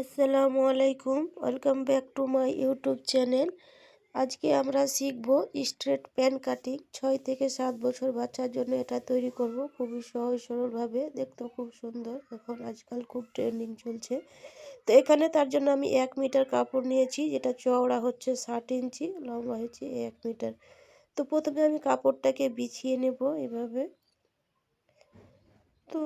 আসসালামু আলাইকুম। Welcome back to my YouTube channel আজকে আমরা শিখব স্ট্রেট প্যান কাটিং ছয় থেকে সাত বছর বাচ্চার জন্য এটা তৈরি করব। খুবই সহজ, সরলভাবে। দেখতেও খুব সুন্দর। এখন আজকাল খুব ট্রেন্ডিং চলছে। তো এখানে তার জন্য আমি এক মিটার কাপড় নিয়েছি, যেটা চওড়া হচ্ছে ষাট ইঞ্চি, লম্বা হচ্ছে এক মিটার তো প্রথমে আমি কাপড়টাকে বিছিয়ে নেব এভাবে। তো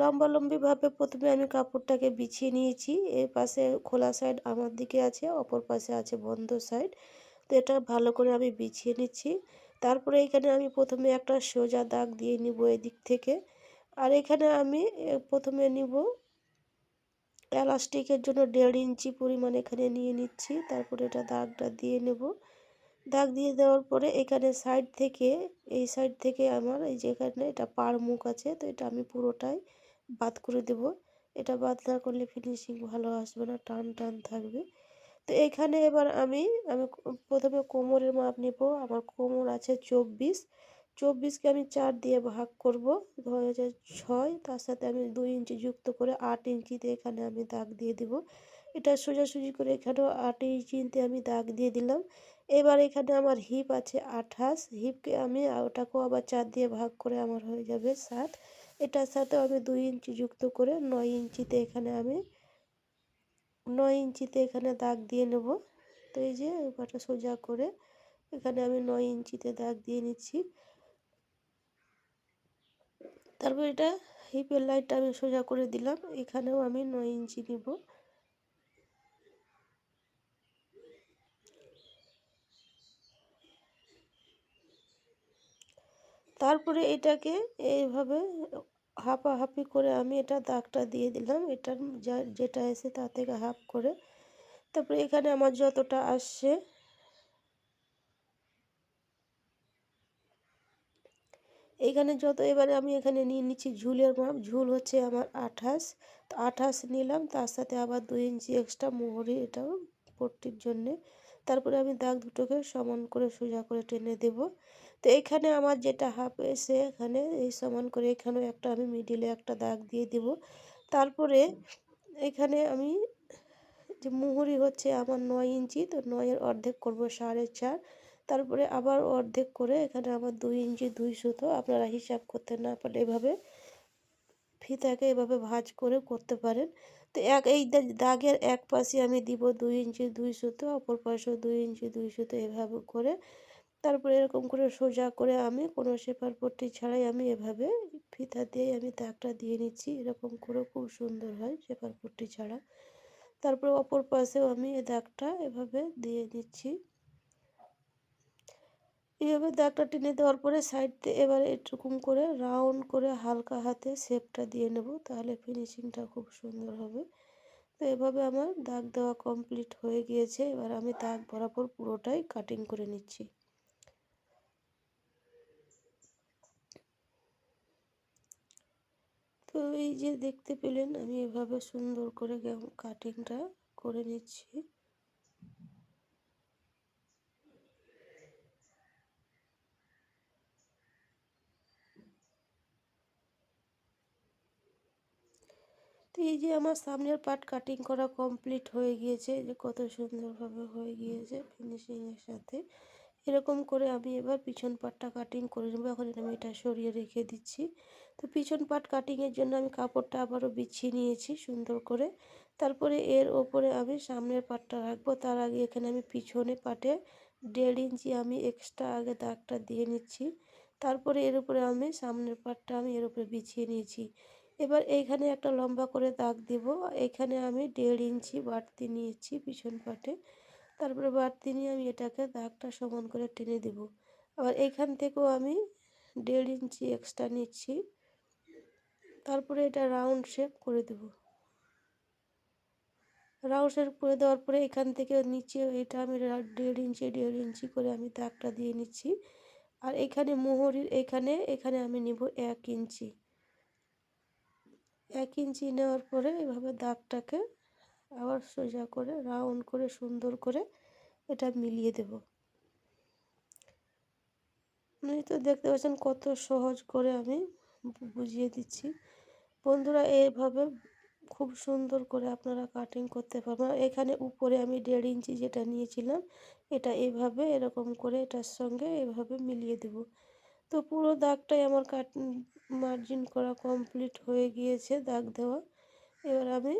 লম্বালম্বিভাবে প্রথমে আমি কাপড়টাকে বিছিয়ে নিয়েছি। এর পাশে খোলা সাইড আমার দিকে আছে, অপর পাশে আছে বন্ধ সাইড তো এটা ভালো করে আমি বিছিয়ে নিচ্ছি। তারপরে এখানে আমি প্রথমে একটা সোজা দাগ দিয়ে নিব এদিক থেকে। আর এখানে আমি প্রথমে নিব এলাস্টিকের জন্য দেড় ইঞ্চি পরিমাণ এখানে নিয়ে নিচ্ছি। তারপরে এটা দাগটা দিয়ে নেব। দাগ দিয়ে দেওয়ার পরে এখানে সাইড থেকে, এই সাইড থেকে আমার এই যেখানে এটা পার মুখ আছে, তো এটা আমি পুরোটাই বাদ করে দেব। এটা বাদ না করলে ফিনিশিং ভালো আসবে না, টান টান থাকবে। তো এখানে এবার আমি আমি প্রথমে কোমরের মাপ নেব। আমার কোমর আছে চব্বিশ। চব্বিশকে আমি চার দিয়ে ভাগ করব দু হাজার ছয়। তার সাথে আমি দুই ইঞ্চি যুক্ত করে আট ইঞ্চিতে এখানে আমি দাগ দিয়ে দিব। এটা সোজাসুজি করে এখানেও আট ইঞ্চিতে আমি দাগ দিয়ে দিলাম। এবার এখানে আমার হিপ আছে আঠাশ। হিপকে আমি, ওটাকেও আবার চার দিয়ে ভাগ করে আমার হয়ে যাবে সাত। এটার সাথে আমি দুই ইঞ্চি যুক্ত করে নয় ইঞ্চিতে এখানে আমি নয় ইঞ্চিতে এখানে দাগ দিয়ে নেব। তো এই যে পাটা সোজা করে এখানে আমি নয় ইঞ্চিতে দাগ দিয়ে নিচ্ছি। তারপর এটা হিপের লাইনটা আমি সোজা করে দিলাম। এখানেও আমি নয় ইঞ্চি নিব। তারপরে এটাকে এইভাবে হাঁপাহাঁপি করে আমি এটা দাগটা দিয়ে দিলাম। এটার যা, যেটা এসে তা থেকে হাফ করে তারপরে এখানে আমার যতটা আসছে এখানে যত, এবারে আমি এখানে নিয়ে নিচ্ছি ঝুলের মাপ। ঝুল হচ্ছে আমার আঠাশ। তো আঠাশ নিলাম, তার সাথে আবার দুই ইঞ্চি এক্সট্রা মোহরি এটাও পট্টির জন্যে। তারপরে আমি দাগ দুটোকে সমান করে সোজা করে টেনে দেব। তো এখানে আমার যেটা হাফ এসে এখানে এই সমান করে এখানেও একটা আমি মিডিলে একটা দাগ দিয়ে দেব। তারপরে এখানে আমি যে মুহুরি হচ্ছে আমার নয় ইঞ্চি, তো নয়ের অর্ধেক করব সাড়ে চার। তারপরে আবার অর্ধেক করে এখানে আমার দুই ইঞ্চি, দুই সুতো। আপনারা হিসাব করতে না পারলে এভাবে ফিতাকে এভাবে ভাজ করে করতে পারেন। তো এক, এই দাগের এক পাশে আমি দিব দুই ইঞ্চি, দুই সুতো, অপর পাশেও দুই ইঞ্চি, দুই সুতো এভাবে করে তারপরে এরকম করে সোজা করে আমি কোনো শেপার পট্টি ছাড়াই আমি এভাবে ফিতা দিয়ে আমি দাগটা দিয়ে নিচ্ছি। এরকম করে খুব সুন্দর হয় শেপার পট্টি ছাড়া। তারপরে অপর পাশেও আমি এই দাগটা এভাবে দিয়ে নিচ্ছি। এইভাবে দাগটা টেনে দেওয়ার পরে সাইড দিয়ে এবার এরকম করে রাউন্ড করে হালকা হাতে শেপটা দিয়ে নেব, তাহলে ফিনিশিংটা খুব সুন্দর হবে। তো এভাবে আমার দাগ দেওয়া কমপ্লিট হয়ে গিয়েছে। এবার আমি দাগ বরাবর পুরোটাই কাটিং করে নিচ্ছি। তো এই যে দেখতে পেলেন, আমি এভাবে সুন্দর করে কাটিংটা করে নিচ্ছি। তো এই যে আমার সামনের পার্ট কাটিং করা কমপ্লিট হয়ে গিয়েছে যে কত সুন্দরভাবে হয়ে গিয়েছে ফিনিশিংয়ের সাথে। এরকম করে আমি এবার পিছন পাটটা কাটিং করে নেব। এখন আমি এটা সরিয়ে রেখে দিচ্ছি। তো পিছন পাট কাটিংয়ের জন্য আমি কাপড়টা আবারও বিছিয়ে নিয়েছি সুন্দর করে। তারপরে এর ওপরে আমি সামনের পাটটা রাখব। তার আগে এখানে আমি পিছনে পাটে দেড় ইঞ্চি আমি এক্সট্রা আগে দাগটা দিয়ে নিচ্ছি। তারপরে এর উপরে আমি সামনের পাটটা আমি এর উপরে বিছিয়ে নিয়েছি। এবার এইখানে একটা লম্বা করে দাগ দিব। এখানে আমি দেড় ইঞ্চি বাড়তি নিয়েছি পিছন পাটে। তারপরে বাড়তি নিয়ে আমি এটাকে দাগটা সমান করে টেনে দেব। আবার এইখান থেকেও আমি দেড় ইঞ্চি এক্সট্রা নিচ্ছি। তারপরে এটা রাউন্ড শেপ করে দেব। রাউন্ড শেপ করে দেওয়ার পরে এখান থেকে নিচে এটা আমি দেড় ইঞ্চি দেড় ইঞ্চি করে আমি দাগটা দিয়ে নিচ্ছি। আর এখানে মোহরির, এখানে এখানে আমি নিব এক ইঞ্চি। এক ইঞ্চি নেওয়ার পরে এভাবে দাগটাকে আবার সোজা করে রাউন্ড করে, সুন্দর করে এটা মিলিয়ে দেব। আপনি তো দেখতে পাচ্ছেন কত সহজ করে আমি বুঝিয়ে দিচ্ছি। বন্ধুরা, এইভাবে খুব সুন্দর করে আপনারা কাটিং করতে পারবেন। এখানে উপরে আমি দেড় ইঞ্চি যেটা নিয়েছিলাম, এটা এভাবে, এরকম করে এটার সঙ্গে এভাবে মিলিয়ে দেব। তো পুরো দাগটাই আমার কাট মার্জিন করা কমপ্লিট হয়ে গিয়েছে দাগ দেওয়া। এবার আমি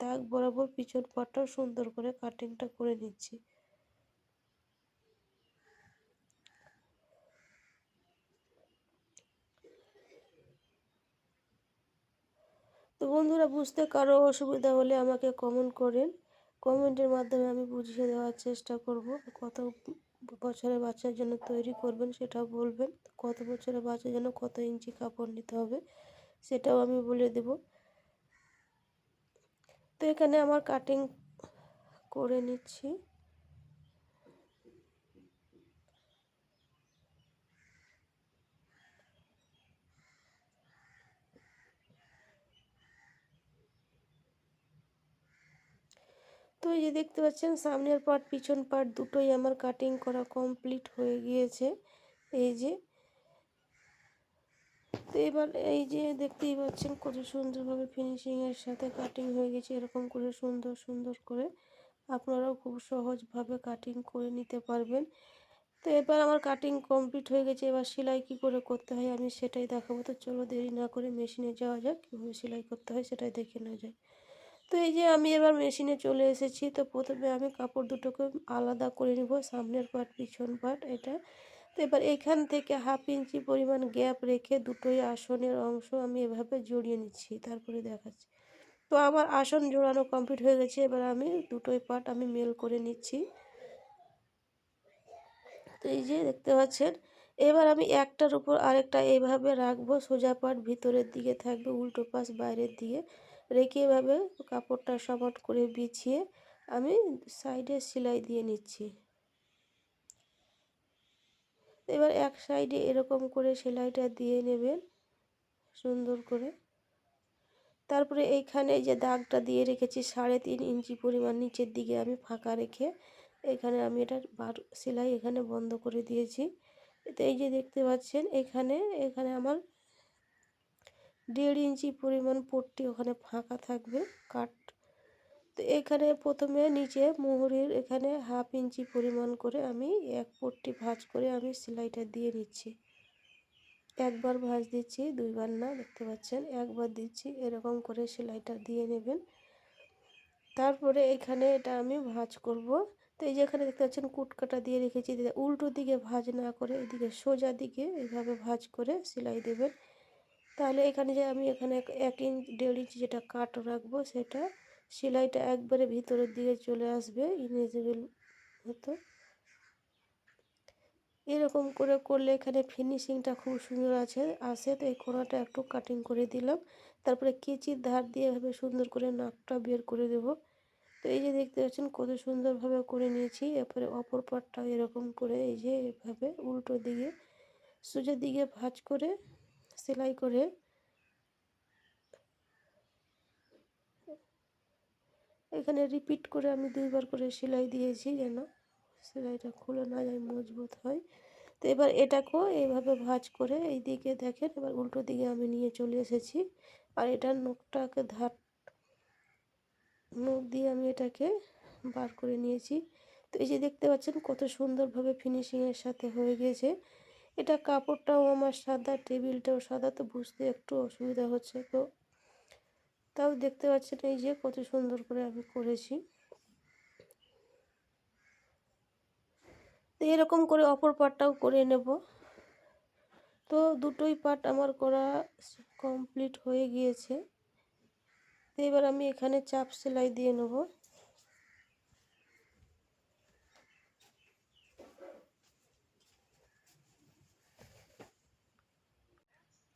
দাগ বরাবর পিছন পাটটাও সুন্দর করে কাটিংটা করে নিচ্ছি। তো বন্ধুরা, বুঝতে কারও অসুবিধা হলে আমাকে কমেন্ট করেন। কমেন্টের মাধ্যমে আমি বুঝিয়ে দেওয়ার চেষ্টা করব। কত বছরের বাচ্চার জন্য তৈরি করবেন সেটাও বলবেন। কত বছরের বাচ্চার জন্য কত ইঞ্চি কাপড় নিতে হবে সেটাও আমি বলে দেব। তো এখানে আমার কাটিং করে নিচ্ছি। তো এই যে দেখতে পাচ্ছেন, সামনের পার্ট পিছন পার্ট দুটোই আমার কাটিং করা কমপ্লিট হয়ে গিয়েছে। এই যে তো এবার এই যে দেখতেই পাচ্ছেন কত সুন্দরভাবে ফিনিশিংয়ের সাথে কাটিং হয়ে গেছে। এরকম করে সুন্দর সুন্দর করে আপনারাও খুব সহজভাবে কাটিং করে নিতে পারবেন। তো এবার আমার কাটিং কমপ্লিট হয়ে গেছে। এবার সেলাই কী করে করতে হয় আমি সেটাই দেখাবো। তো চলো দেরি না করে মেশিনে যাওয়া যাক, কীভাবে সেলাই করতে হয় সেটাই দেখে নেওয়া যায় তো এই যে আমি এবার মেশিনে চলে এসেছি। তো প্রথমে আমি কাপড় দুটোকে আলাদা করে নিব। সামনের পার্ট পিছন পার্ট এটা তো এবার এখান থেকে হাফ ইঞ্চি পরিমাণ গ্যাপ রেখে দুটোই আসনের অংশ আমি এভাবে জড়িয়ে নিচ্ছি, তারপরে দেখাচ্ছি। তো আমার আসন জোড়ানো কমপ্লিট হয়ে গেছে, এবার আমি দুটোই পার্ট আমি মেল করে নিচ্ছি। তো এই যে দেখতে পাচ্ছেন, এবার আমি একটার উপর আরেকটা এইভাবে রাখব, সোজা পাট ভিতরের দিকে থাকবে, উল্টো পাশ বাইরের দিকে রেখে এভাবে কাপড়টা সমাট করে বিছিয়ে আমি সাইডে সেলাই দিয়ে নিচ্ছি। এবার এক সাইডে এরকম করে সেলাইটা দিয়ে নেবেন, সুন্দর করে। তারপরে এইখানে যে দাগটা দিয়ে রেখেছি সাড়ে তিন ইঞ্চি পরিমাণ নিচের দিকে আমি ফাঁকা রেখে এখানে আমি এটা বার, সেলাই এখানে বন্ধ করে দিয়েছি। তো এই যে দেখতে পাচ্ছেন, এখানে এখানে আমার দেড় ইঞ্চি পরিমাণ পট্টি ওখানে ফাঁকা থাকবে কাট তো এখানে প্রথমে নিচে মুহুরির এখানে হাফ ইঞ্চি পরিমাণ করে আমি এক পট্টি ভাঁজ করে আমি সেলাইটা দিয়ে নিচ্ছি। একবার ভাঁজ দিচ্ছি, দুইবার না, দেখতে পাচ্ছেন? একবার দিচ্ছি, এরকম করে সেলাইটা দিয়ে নেবেন। তারপরে এখানে এটা আমি ভাঁজ করব। তো এই যে এখানে দেখতে পাচ্ছেন, কুটকাটা দিয়ে রেখেছি। উল্টো দিকে ভাঁজ না করে এদিকে সোজা দিকে এইভাবে ভাঁজ করে সেলাই দেবেন। তাহলে এখানে যে আমি এখানে এক ইঞ্চ, দেড় ইঞ্চি যেটা কাট রাখব সেটা সেলাইটা একবারে ভিতরের দিকে চলে আসবে ইনভিজিবল হতো এরকম করে করলে এখানে ফিনিশিংটা খুব সুন্দর আছে। আসে তো এই কোনাটা একটু কাটিং করে দিলাম। তারপরে কেচির ধার দিয়ে এভাবে সুন্দর করে নাকটা বের করে দেব। তো এই যে দেখতে পাচ্ছেন কত সুন্দরভাবে করে নিয়েছি। এরপরে অপর পাটটাও এরকম করে এই যে এভাবে উল্টো দিকে, সোজা দিকে ভাঁজ করে সেলাই করে এখানে রিপিট করে আমি দুইবার করে সেলাই দিয়েছি যেন সেলাইটা খুলে না যায়, মজবুত হয়। তো এবার এটাকেও এইভাবে ভাঁজ করে এই দিকে দেখেন, এবার উল্টো দিকে আমি নিয়ে চলে এসেছি। আর এটার নখটাকে ধার, নখ দিয়ে আমি এটাকে বার করে নিয়েছি। তো এই যে দেখতে পাচ্ছেন কত সুন্দরভাবে ফিনিশিংয়ের সাথে হয়ে গেছে এটা কাপড়টাও আমার সাদা, টেবিলটাও সাদা, তো বুঝতে একটু অসুবিধা হচ্ছে তো। তাও দেখতে পাচ্ছেন এই যে কত সুন্দর করে আমি করেছি। তো এরকম করে অপর পাটটাও করে নেব। তো দুটোই পাট আমার করা কমপ্লিট হয়ে গিয়েছে। তো এবার আমি এখানে চাপ সেলাই দিয়ে নেব।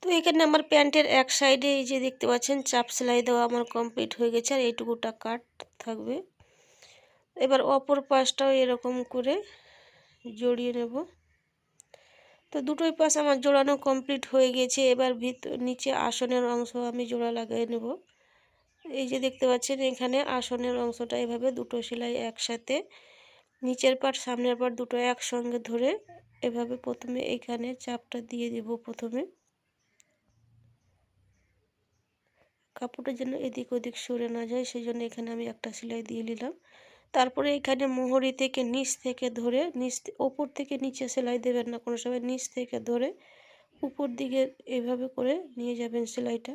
তো এখানে আমার প্যান্টের এক সাইডে এই যে দেখতে পাচ্ছেন, চাপ সেলাই দেওয়া আমার কমপ্লিট হয়ে গেছে, আর এইটুকুটা কাট থাকবে। এবার অপর পাশটাও এরকম করে জড়িয়ে নেব। তো দুটোই পাশ আমার জোড়ানো কমপ্লিট হয়ে গেছে, এবার ভিতর নিচে আসনের অংশ আমি জোড়া লাগিয়ে নেব। এই যে দেখতে পাচ্ছেন, এখানে আসনের অংশটা এভাবে দুটো সেলাই একসাথে, নিচের পাট, সামনের পাট দুটো একসঙ্গে ধরে এভাবে প্রথমে এখানে চাপটা দিয়ে দেব প্রথমে। কাপড়টা যেন এদিক ওদিক সরে না যায় সেই জন্য এখানে আমি একটা সেলাই দিয়ে নিলাম। তারপরে এখানে মোহরি থেকে নিচ থেকে ধরে, নিচ ওপর থেকে নিচে সেলাই দেবেন না কোনো সময়, নিচ থেকে ধরে উপর দিকে এভাবে করে নিয়ে যাবেন সেলাইটা।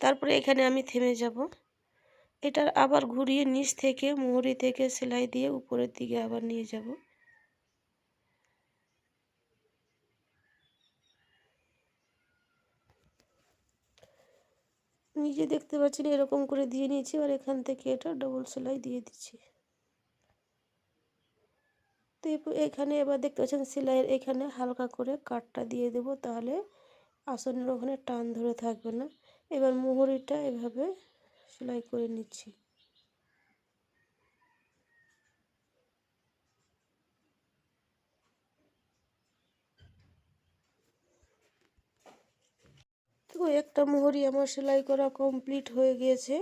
তারপরে এখানে আমি থেমে যাব। এটার আবার ঘুরিয়ে নিচ থেকে, মোহরি থেকে সেলাই দিয়ে উপরের দিকে আবার নিয়ে যাব। নিজে দেখতে পাচ্ছেন এরকম করে দিয়ে নিয়েছি আর এখান থেকে এটা ডবল সেলাই দিয়ে দিচ্ছি। তো এখানে এবার দেখতে পাচ্ছেন সেলাইয়ের এখানে হালকা করে কাটটা দিয়ে দেব, তাহলে আসনের ওখানে টান ধরে থাকবে না। এবার মোহরিটা এভাবে সেলাই করে নিচ্ছি। তো একটা মোহরি আমার সেলাই করা কমপ্লিট হয়ে গিয়েছে।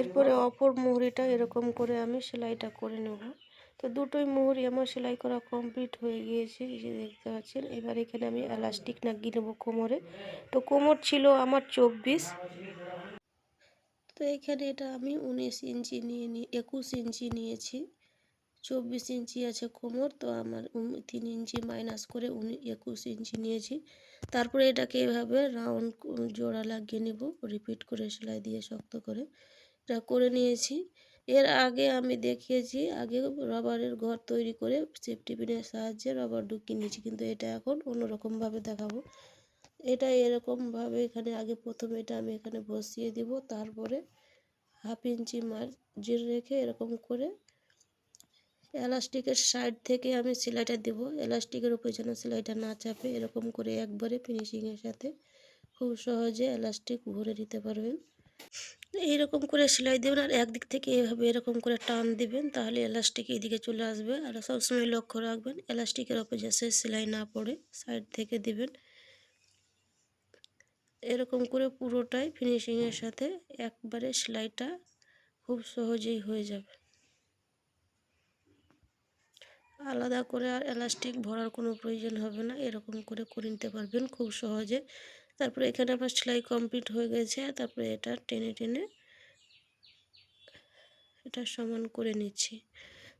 এরপরে অপর মুহুরিটা এরকম করে আমি সেলাইটা করে নেব। তো দুটোই মুহুরি আমার সেলাই করা কমপ্লিট হয়ে গিয়েছে, এই যে দেখতে পাচ্ছেন। এবার এখানে আমি এলাস্টিক নাগিয়ে নেব কোমরে। তো কোমর ছিল আমার চব্বিশ। তো এখানে এটা আমি উনিশ ইঞ্চি নিয়ে নিয়ে একুশ ইঞ্চি নিয়েছি। চব্বিশ ইঞ্চি আছে কোমর, তো আমার তিন ইঞ্চি মাইনাস করে উনি একুশ ইঞ্চি নিয়েছি। তারপরে এটাকে এভাবে রাউন্ড জোড়া লাগিয়ে নেব রিপিট করে সেলাই দিয়ে শক্ত করে। এটা করে নিয়েছি। এর আগে আমি দেখিয়েছি, আগে রবারের ঘর তৈরি করে সেফটি পিনের সাহায্যে রবার ঢুকিয়ে নিয়েছি, কিন্তু এটা এখন অন্যরকমভাবে দেখাবো। এটা এরকমভাবে এখানে আগে প্রথমে এটা আমি এখানে বসিয়ে দিব, তারপরে হাফ ইঞ্চি মার্জিন রেখে এরকম করে এলাস্টিকের সাইড থেকে আমি সেলাইটা দেব। এলাস্টিকের উপরে যেন সেলাইটা না চাপে এরকম করে একবারে ফিনিশিংয়ের সাথে খুব সহজে এলাস্টিক ভরে দিতে পারবেন। এইরকম করে সেলাই দেবেন আর একদিক থেকে এভাবে এরকম করে টান দিবেন তাহলে এলাস্টিক এদিকে চলে আসবে। আর সবসময় লক্ষ্য রাখবেন এলাস্টিকের ওপর যাতে সেলাই না পড়ে সাইড থেকে দিবেন। এরকম করে পুরোটাই ফিনিশিংয়ের সাথে একবারে সেলাইটা খুব সহজেই হয়ে যাবে। আলাদা করে আর এলাস্টিক ভরার কোনো প্রয়োজন হবে না। এরকম করে করে নিতে পারবেন খুব সহজে। তারপরে এখানে আমার সেলাই কমপ্লিট হয়ে গেছে। তারপরে এটা টেনে টেনে এটা সমান করে নিচ্ছি।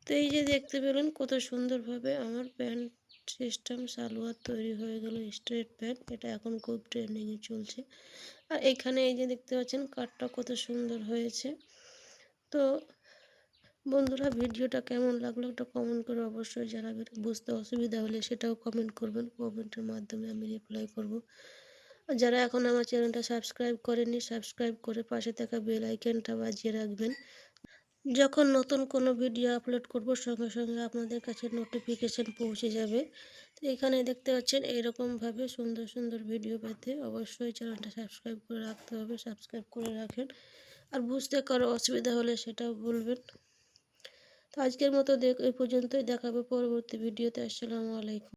তো এই যে দেখতে পেলেন কত সুন্দরভাবে আমার প্যান্ট সিস্টেম সালোয়ার তৈরি হয়ে গেল স্ট্রেট প্যান্ট এটা এখন খুব ট্রেন্ডিংয়ে চলছে। আর এখানে এই যে দেখতে পাচ্ছেন কাঠটা কত সুন্দর হয়েছে। তো বন্ধুরা ভিডিওটা কেমন লাগল একটা কমেন্ট করে অবশ্যই জানাবেন। বুঝতে অসুবিধা হলে সেটাও কমেন্ট করবেন। কমেন্টের মাধ্যমে আমি রিপ্লাই করব। যারা এখন আমার চ্যানেলটা সাবস্ক্রাইব করেনি সাবস্ক্রাইব করে পাশে থাকা বেল আইকনটা বাজিয়ে রাখবেন। যখন নতুন কোনো ভিডিও আপলোড করব, সঙ্গে সঙ্গে আপনাদের কাছে নোটিফিকেশান পৌঁছে যাবে। তো এখানে দেখতে পাচ্ছেন এইরকমভাবে সুন্দর সুন্দর ভিডিও পেতে অবশ্যই চ্যানেলটা সাবস্ক্রাইব করে রাখতে হবে। সাবস্ক্রাইব করে রাখেন। আর বুঝতে কারও অসুবিধা হলে সেটাও বলবেন। তো আজকের মতো এই পর্যন্তই। দেখাবে পরবর্তী ভিডিওতে। আসসালামু আলাইকুম।